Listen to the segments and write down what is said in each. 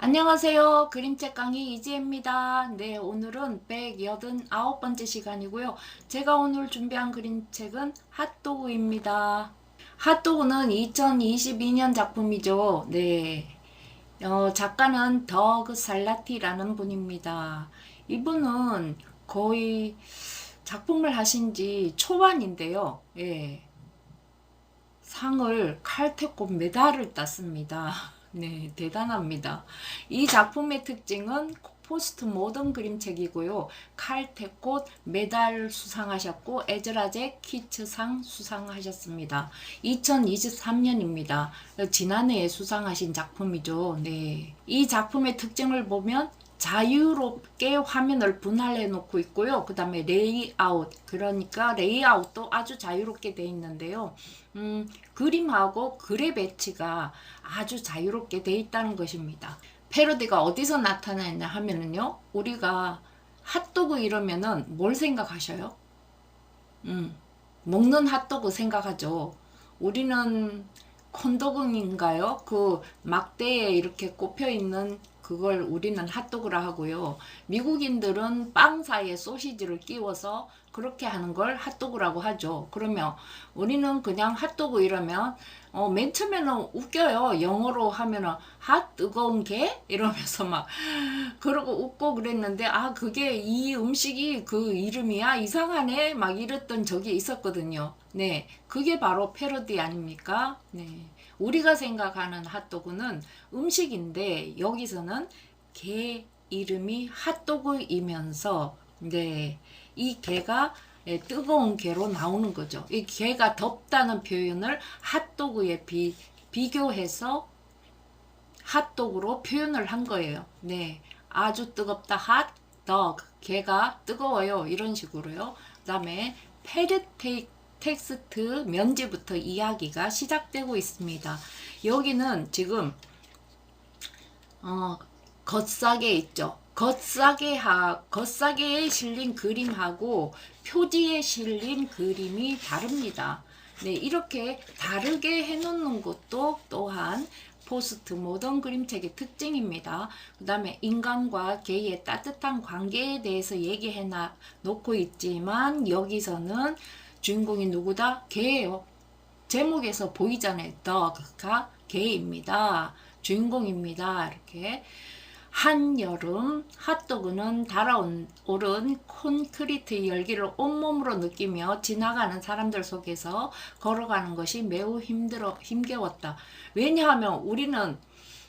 안녕하세요. 그림책 강의 이지혜입니다. 네, 오늘은 189번째 시간이고요. 제가 오늘 준비한 그림책은 핫도그입니다. 핫도그는 2022년 작품이죠. 네. 어, 작가는 더그 살라티라는 분입니다. 이분은 거의 작품을 하신 지 초반인데요. 예. 상을 칼퇴꽃 메달을 땄습니다. 네, 대단합니다. 이 작품의 특징은 포스트 모던 그림책이고요. 칼퇴꽃 메달 수상하셨고 에즈라제 키츠상 수상하셨습니다. 2023년입니다. 지난해에 수상하신 작품이죠. 네. 이 작품의 특징을 보면 자유롭게 화면을 분할해 놓고 있고요. 그 다음에 레이아웃. 그러니까 레이아웃도 아주 자유롭게 돼 있는데요. 음, 그림하고 글의 배치가 아주 자유롭게 돼 있다는 것입니다. 패러디가 어디서 나타나냐 하면은요. 우리가 핫도그 이러면은 뭘 생각하셔요? 음, 먹는 핫도그 생각하죠. 우리는 콘도그인가요? 그 막대에 이렇게 꼽혀 있는 그걸 우리는 핫도그라 하고요. 미국인들은 빵 사이에 소시지를 끼워서 그렇게 하는 걸 핫도그라고 하죠. 그러면 우리는 그냥 핫도그 이러면 어, 맨 처음에는 웃겨요. 영어로 하면은 핫 뜨거운 게 이러면서 막 그러고 웃고 그랬는데 아 그게 이 음식이 그 이름이야 이상하네 막 이랬던 적이 있었거든요. 네, 그게 바로 패러디 아닙니까? 네. 우리가 생각하는 핫도그는 음식인데 여기서는 개 이름이 핫도그이면서 네, 이 개가 예, 뜨거운 개로 나오는 거죠. 이 개가 덥다는 표현을 핫도그에 비, 비교해서 핫도그로 표현을 한 거예요. 네. 아주 뜨겁다. 핫, dog. 개가 뜨거워요. 이런 식으로요. 그 다음에 페르테이크 텍스트 면제부터 이야기가 시작되고 있습니다. 여기는 지금 어, 겉싸게 있죠. 겉싸게 하, 겉싸게에 실린 그림하고 표지에 실린 그림이 다릅니다. 네, 이렇게 다르게 해놓는 것도 또한 포스트 모던 그림책의 특징입니다. 그 다음에 인간과 개의 따뜻한 관계에 대해서 얘기해 놓고 있지만 여기서는 주인공이 누구다? 개예요. 제목에서 보이잖아요. dog가 개입니다. 주인공입니다. 이렇게 한여름 핫도그는 달아오른 콘크리트 열기를 온몸으로 느끼며 지나가는 사람들 속에서 걸어가는 것이 매우 힘들어 힘겨웠다. 왜냐하면 우리는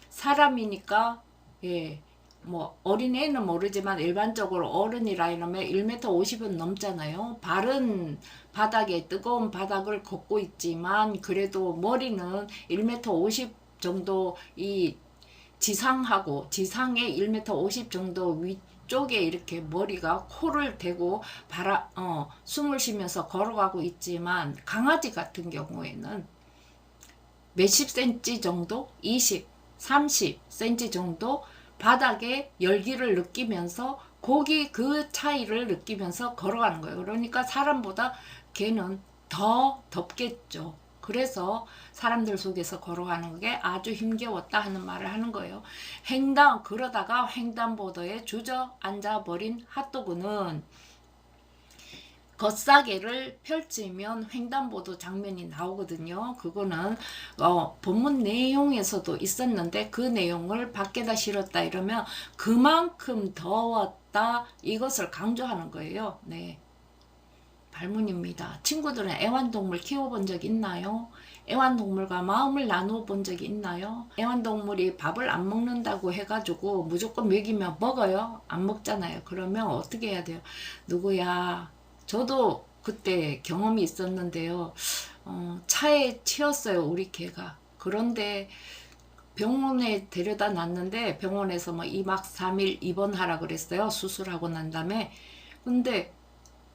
사람이니까 예. 뭐 어린애는 모르지만 일반적으로 어른이라 이러면 1m 50은 넘잖아요. 발은 바닥에 뜨거운 바닥을 걷고 있지만 그래도 머리는 1m 50 정도 이 지상하고 지상에 1m 50 정도 위쪽에 이렇게 머리가 코를 대고 바라 어 숨을 쉬면서 걸어가고 있지만 강아지 같은 경우에는 몇십 센치 정도 20 30 센치 정도 바닥에 열기를 느끼면서 고기 그 차이를 느끼면서 걸어가는 거예요. 그러니까 사람보다 개는 더 덥겠죠. 그래서 사람들 속에서 걸어가는 게 아주 힘겨웠다 하는 말을 하는 거예요. 횡단 그러다가 횡단보도에 주저앉아 버린 핫도그는 겉사계를 펼치면 횡단보도 장면이 나오거든요. 그거는 어, 본문 내용에서도 있었는데 그 내용을 밖에다 실었다 이러면 그만큼 더웠다 이것을 강조하는 거예요. 네. 발문입니다. 친구들은 애완동물 키워본 적 있나요? 애완동물과 마음을 나누어 본 적이 있나요? 애완동물이 밥을 안 먹는다고 해가지고 무조건 먹이면 먹어요? 안 먹잖아요. 그러면 어떻게 해야 돼요? 누구야? 저도 그때 경험이 있었는데요. 어, 차에 치였어요, 우리 개가. 그런데 병원에 데려다 놨는데 병원에서 뭐 2박 3일 입원하라 그랬어요. 수술하고 난 다음에. 근데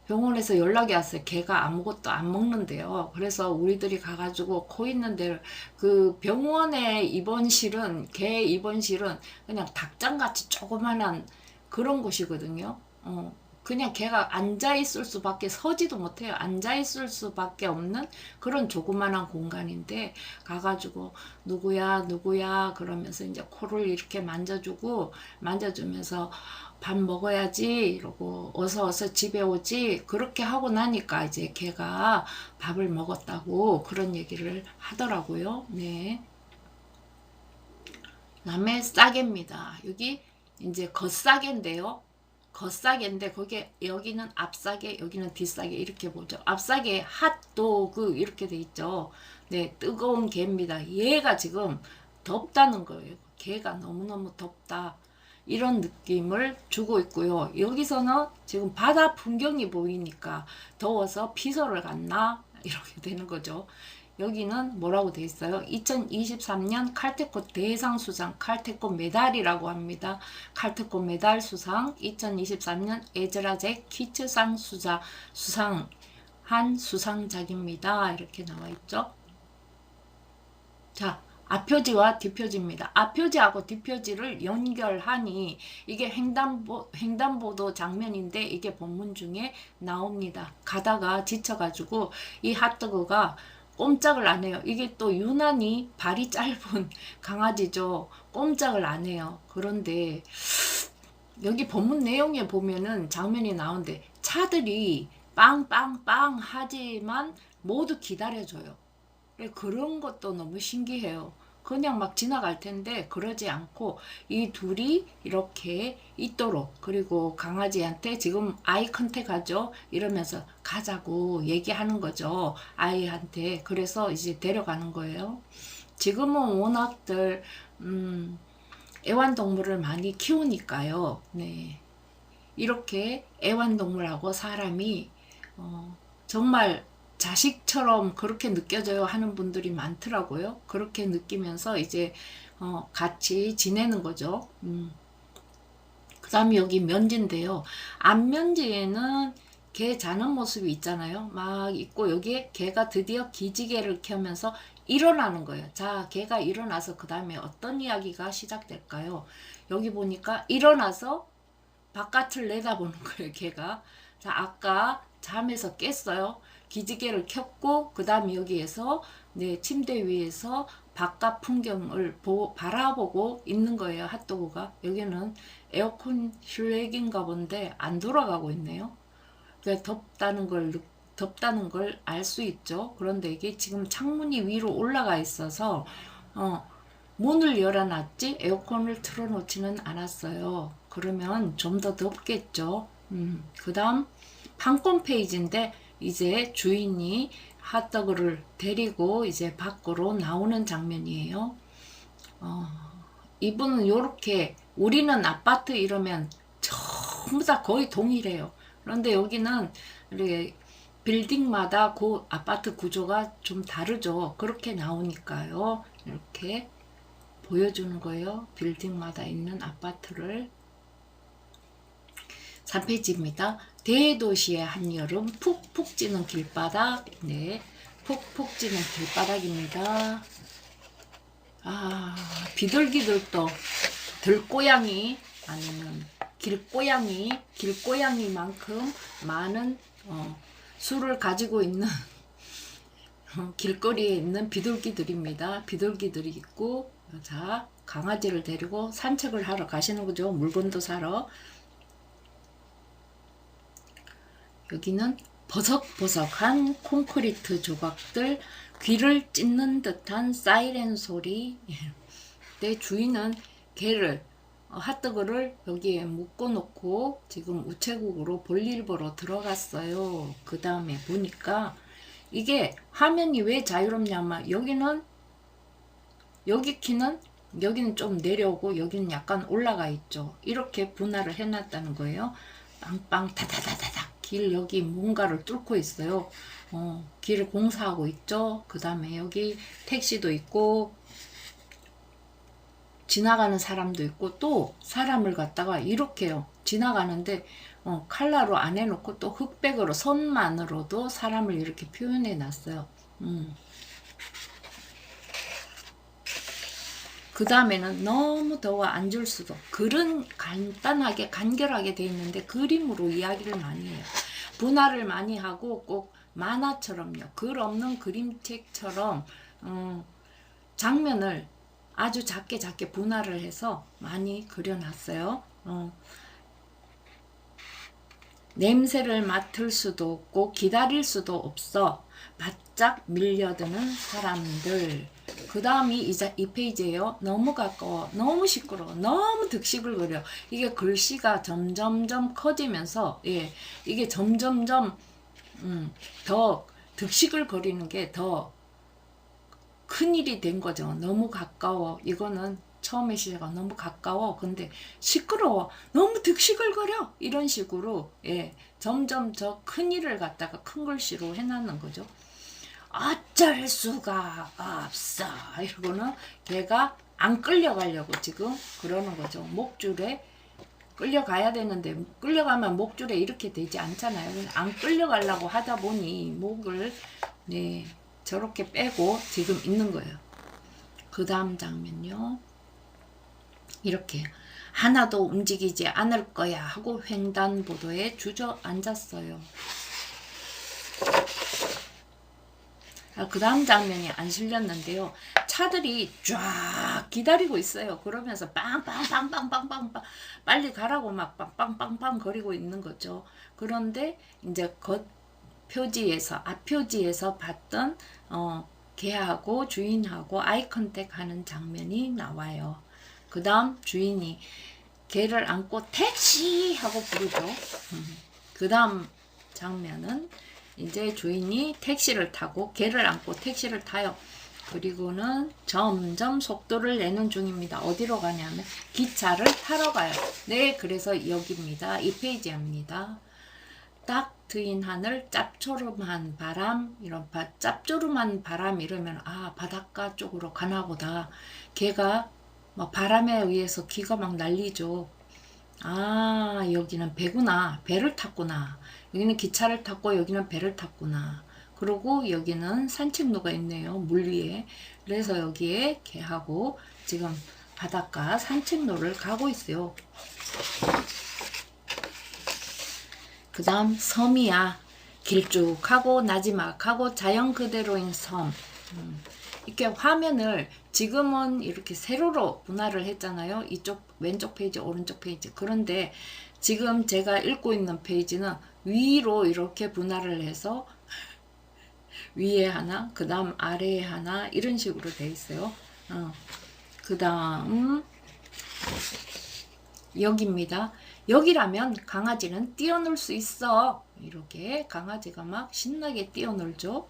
병원에서 연락이 왔어요. 개가 아무것도 안 먹는데요. 그래서 우리들이 가가지고 코 있는 데를 그 병원의 입원실은 개 입원실은 그냥 닭장같이 조그만한 그런 곳이거든요. 어, 그냥 걔가 앉아 있을 수밖에 서지도 못해요. 앉아 있을 수밖에 없는 그런 조그만한 공간인데 가가지고 누구야 누구야 그러면서 이제 코를 이렇게 만져주고 만져주면서 밥 먹어야지 이러고 어서 어서 집에 오지 그렇게 하고 나니까 이제 걔가 밥을 먹었다고 그런 얘기를 하더라고요. 네. 남의 싸개입니다. 여기 이제 겉싸개인데요. 겉싸개인데 거기에 여기는 앞싸개 여기는 뒷싸개 이렇게 보죠. 앞싸개 핫도그 이렇게 돼 있죠. 네 뜨거운 개입니다. 얘가 지금 덥다는 거예요. 개가 너무너무 덥다. 이런 느낌을 주고 있고요. 여기서는 지금 바다 풍경이 보이니까 더워서 피서를 갔나? 이렇게 되는 거죠. 여기는 뭐라고 돼 있어요? 2023년 칼테코 대상 수상 칼테코 메달이라고 합니다. 칼테코 메달 수상 2023년 에즈라제 키츠상 수자 수상 한 수상작입니다. 이렇게 나와 있죠. 자, 앞표지와 뒷표지입니다. 앞표지하고 뒷표지를 연결하니 이게 횡단보, 횡단보도 장면인데 이게 본문 중에 나옵니다. 가다가 지쳐가지고 이 핫도그가 꼼짝을 안 해요. 이게 또 유난히 발이 짧은 강아지죠. 꼼짝을 안 해요. 그런데 여기 본문 내용에 보면은 장면이 나오는데 차들이 빵빵빵 하지만 모두 기다려줘요. 그런 것도 너무 신기해요. 그냥 막 지나갈 텐데 그러지 않고 이 둘이 이렇게 있도록 그리고 강아지한테 지금 아이 컨택하죠? 이러면서 가자고 얘기하는 거죠. 아이한테. 그래서 이제 데려가는 거예요. 지금은 워낙들 음, 애완동물을 많이 키우니까요. 네. 이렇게 애완동물하고 사람이 어, 정말 자식처럼 그렇게 느껴져요 하는 분들이 많더라고요. 그렇게 느끼면서 이제 어, 같이 지내는 거죠. 음. 그 다음에 여기 면지인데요. 앞면지에는 개 자는 모습이 있잖아요. 막 있고 여기에 개가 드디어 기지개를 켜면서 일어나는 거예요. 자, 개가 일어나서 그 다음에 어떤 이야기가 시작될까요? 여기 보니까 일어나서 바깥을 내다보는 거예요. 개가. 자, 아까 잠에서 깼어요. 기지개를 켰고 그 다음에 여기에서 내 침대 위에서 바깥 풍경을 보, 바라보고 있는 거예요 핫도그가. 여기는 에어컨 실외기인가 본데 안 돌아가고 있네요. 그래 덥다는 걸 덥다는 걸 알 수 있죠. 그런데 이게 지금 창문이 위로 올라가 있어서 어, 문을 열어놨지 에어컨을 틀어놓지는 않았어요. 그러면 좀 더 덥겠죠. 음, 그 다음 판권 페이지인데 이제 주인이 핫도그를 데리고 이제 밖으로 나오는 장면이에요. 어, 이분은 이렇게 우리는 아파트 이러면 전부 다 거의 동일해요. 그런데 여기는 이렇게 빌딩마다 그 아파트 구조가 좀 다르죠. 그렇게 나오니까요. 이렇게 보여주는 거예요. 빌딩마다 있는 아파트를. 3페이지입니다. 대도시의 한여름 푹푹 찌는 길바닥. 네 푹푹 찌는 길바닥입니다. 아 비둘기들 도 들고양이 아니면 길고양이 길고양이만큼 많은 어, 수를 가지고 있는 어, 길거리에 있는 비둘기들입니다. 비둘기들이 있고 자 강아지를 데리고 산책을 하러 가시는 거죠. 물건도 사러 여기는 버석버석한 콘크리트 조각들, 귀를 찢는 듯한 사이렌 소리. 내 주인은 개를 어, 핫도그를 여기에 묶어놓고 지금 우체국으로 볼일 보러 들어갔어요. 그 다음에 보니까 이게 화면이 왜 자유롭냐면 여기는 여기 키는 여기는 좀 내려오고 여기는 약간 올라가 있죠. 이렇게 분할을 해놨다는 거예요. 빵빵 타다다다닥 길 여기 뭔가를 뚫고 있어요. 어, 길을 공사하고 있죠. 그 다음에 여기 택시도 있고 지나가는 사람도 있고 또 사람을 갖다가 이렇게요. 지나가는데 어, 칼라로 안 해놓고 또 흑백으로 선만으로도 사람을 이렇게 표현해 놨어요. 음. 그 다음에는 너무 더워 앉을 수도 글은 간단하게 간결하게 돼 있는데 그림으로 이야기를 많이 해요. 분할을 많이 하고 꼭 만화처럼요. 글 없는 그림책처럼 음, 장면을 아주 작게 작게 분할을 해서 많이 그려놨어요. 어. 냄새를 맡을 수도 없고 기다릴 수도 없어 바짝 밀려드는 사람들. 그 다음이 이제 이 페이지예요. 너무 가까워, 너무 시끄러워, 너무 득식을 그려. 이게 글씨가 점점점 커지면서 예, 이게 점점점 음, 더 득식을 거리는 게 더 큰일이 된 거죠. 너무 가까워. 이거는 처음에 시작가 너무 가까워. 근데 시끄러워. 너무 득식을 거려. 이런 식으로 예, 점점 저 큰일을 갖다가 큰 글씨로 해놨는 거죠. 어쩔 수가 없어. 이러고는 걔가 안 끌려가려고 지금 그러는 거죠. 목줄에 끌려가야 되는데 끌려가면 목줄에 이렇게 되지 않잖아요. 안 끌려가려고 하다 보니 목을 네 저렇게 빼고 지금 있는 거예요. 그 다음 장면요. 이렇게 하나도 움직이지 않을 거야 하고 횡단보도에 주저앉았어요. 아, 그 다음 장면이 안 실렸는데요. 차들이 쫙 기다리고 있어요. 그러면서 빵빵빵빵빵빵 빨리 가라고 막 빵빵빵빵 거리고 있는 거죠. 그런데 이제 겉 표지에서 앞 표지에서 봤던 어, 개하고 주인하고 아이 컨택 하는 장면이 나와요. 그 다음 주인이 개를 안고 택시 하고 부르죠. 음. 그 다음 장면은 이제 주인이 택시를 타고 개를 안고 택시를 타요. 그리고는 점점 속도를 내는 중입니다. 어디로 가냐면 기차를 타러 가요. 네, 그래서 여기입니다. 이 페이지입니다. 딱 트인 하늘, 짭조름한 바람, 이런 바, 짭조름한 바람 이러면 아 바닷가 쪽으로 가나 보다. 걔가 막 바람에 의해서 기가 막 날리죠. 아 여기는 배구나, 배를 탔구나. 여기는 기차를 탔고 여기는 배를 탔구나. 그리고 여기는 산책로가 있네요. 물 위에. 그래서 여기에 개하고 지금 바닷가 산책로를 가고 있어요. 그 다음 섬이야. 길쭉하고 나지막하고 자연 그대로인 섬. 음, 이렇게 화면을 지금은 이렇게 세로로 분할을 했잖아요. 이쪽 왼쪽 페이지, 오른쪽 페이지. 그런데 지금 제가 읽고 있는 페이지는 위로 이렇게 분할을 해서 위에 하나, 그 다음 아래에 하나 이런 식으로 돼 있어요. 어. 그 다음 여기입니다. 여기라면 강아지는 뛰어놀 수 있어. 이렇게 강아지가 막 신나게 뛰어놀죠.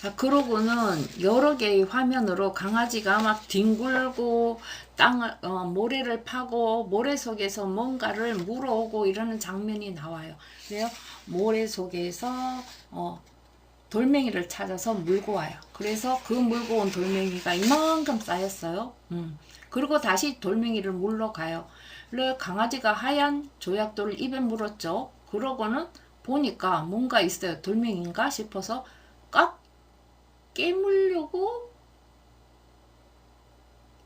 자, 그러고는 여러 개의 화면으로 강아지가 막 뒹굴고 땅을 어, 모래를 파고 모래 속에서 뭔가를 물어오고 이러는 장면이 나와요. 그래요. 모래 속에서 어, 돌멩이를 찾아서 물고 와요. 그래서 그 물고 온 돌멩이가 이만큼 쌓였어요. 음. 그리고 다시 돌멩이를 물러 가요. 그래 강아지가 하얀 조약돌을 입에 물었죠. 그러고는 보니까 뭔가 있어요. 돌멩이인가 싶어서 깍 깨물려고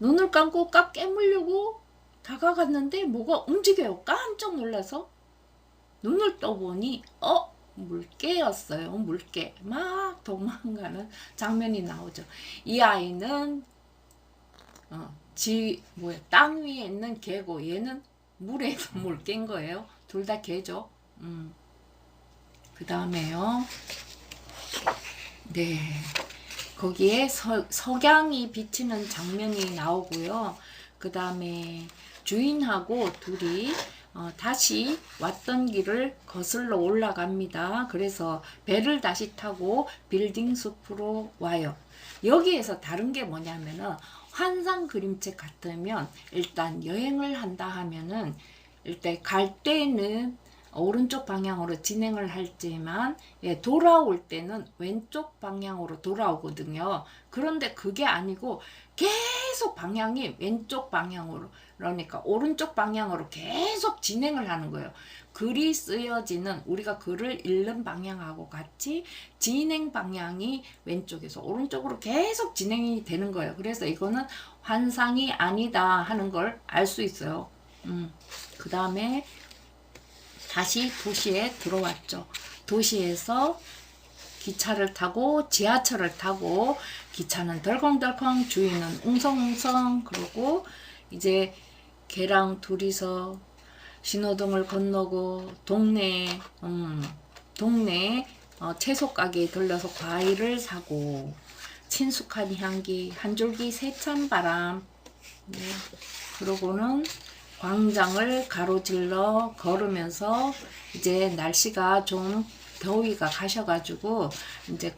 눈을 감고 깍 깨물려고 다가갔는데 뭐가 움직여요. 깜짝 놀라서 눈을 떠보니 어 물개였어요. 물개 막 도망가는 장면이 나오죠. 이 아이는 어, 지 뭐야 땅 위에 있는 개고 얘는 물에 물개인 거예요. 둘 다 개죠. 음. 그 다음에요. 네. 거기에 서, 석양이 비치는 장면이 나오고요. 그 다음에 주인하고 둘이 어, 다시 왔던 길을 거슬러 올라갑니다. 그래서 배를 다시 타고 빌딩 숲으로 와요. 여기에서 다른 게 뭐냐면은 환상 그림책 같으면 일단 여행을 한다 하면은 일단 갈 때는 오른쪽 방향으로 진행을 할지만 예, 돌아올 때는 왼쪽 방향으로 돌아오거든요. 그런데 그게 아니고 계속 방향이 왼쪽 방향으로 그러니까 오른쪽 방향으로 계속 진행을 하는 거예요. 글이 쓰여지는 우리가 글을 읽는 방향하고 같이 진행 방향이 왼쪽에서 오른쪽으로 계속 진행이 되는 거예요. 그래서 이거는 환상이 아니다 하는 걸 알 수 있어요. 음. 그 다음에 다시 도시에 들어왔죠. 도시에서 기차를 타고 지하철을 타고 기차는 덜컹덜컹 주인은 웅성웅성 그러고 이제 걔랑 둘이서 신호등을 건너고 동네 음, 동네 어, 채소 가게에 들려서 과일을 사고 친숙한 향기 한 줄기 세찬 바람 네. 그러고는 광장을 가로질러 걸으면서 이제 날씨가 좀 더위가 가셔가지고 이제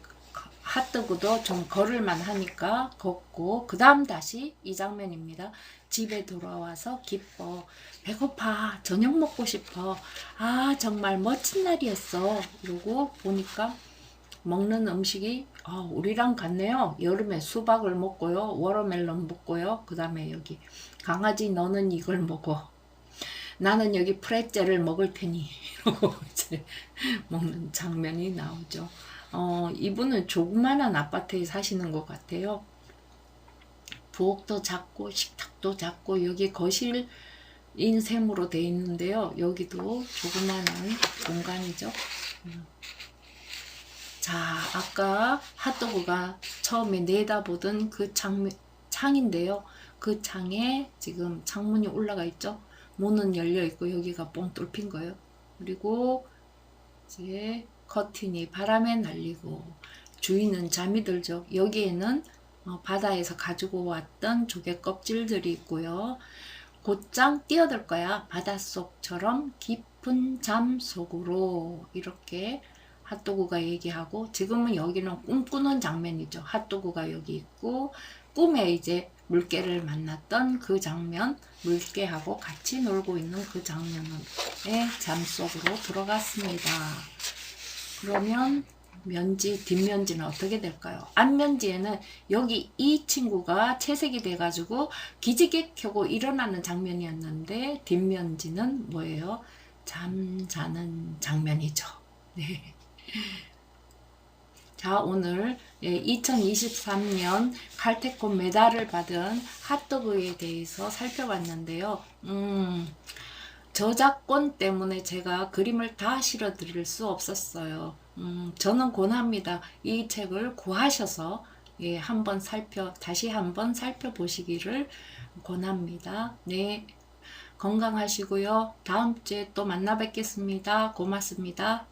핫도그도 좀 걸을만 하니까 걷고 그 다음 다시 이 장면입니다. 집에 돌아와서 기뻐 배고파 저녁 먹고 싶어 아 정말 멋진 날이었어 이러고 보니까 먹는 음식이 아, 우리랑 같네요. 여름에 수박을 먹고요. 워터멜론 먹고요. 그 다음에 여기 강아지 너는 이걸 먹어. 나는 여기 프레첼을 먹을 테니 이러고 이제 먹는 장면이 나오죠. 어, 이분은 조그만한 아파트에 사시는 것 같아요. 부엌도 작고 식탁도 작고 여기 거실 인 셈으로 돼 있는데요. 여기도 조그만한 공간이죠. 음. 자, 아까 핫도그가 처음에 내다보던 그 창, 창인데요. 그 창에 지금 창문이 올라가 있죠. 문은 열려 있고 여기가 뻥 뚫힌 거예요. 그리고 이제 커튼이 바람에 날리고 주인은 잠이 들죠. 여기에는 어, 바다에서 가지고 왔던 조개 껍질들이 있고요. 곧장 뛰어들 거야. 바닷속처럼 깊은 잠 속으로 이렇게 핫도그가 얘기하고 지금은 여기는 꿈꾸는 장면이죠. 핫도그가 여기 있고 꿈에 이제 물개를 만났던 그 장면, 물개하고 같이 놀고 있는 그 장면의 잠 속으로 들어갔습니다. 그러면 면지, 뒷면지는 어떻게 될까요? 앞면지에는 여기 이 친구가 채색이 돼가지고 기지개 켜고 일어나는 장면이었는데 뒷면지는 뭐예요? 잠자는 장면이죠. 네. 자, 오늘 2023년 칼테코 메달을 받은 핫도그에 대해서 살펴봤는데요. 음, 저작권 때문에 제가 그림을 다 실어 드릴 수 없었어요. 음, 저는 권합니다. 이 책을 구하셔서 예, 한번 살펴 다시 한번 살펴보시기를 권합니다. 네. 건강하시고요. 다음 주에 또 만나 뵙겠습니다. 고맙습니다.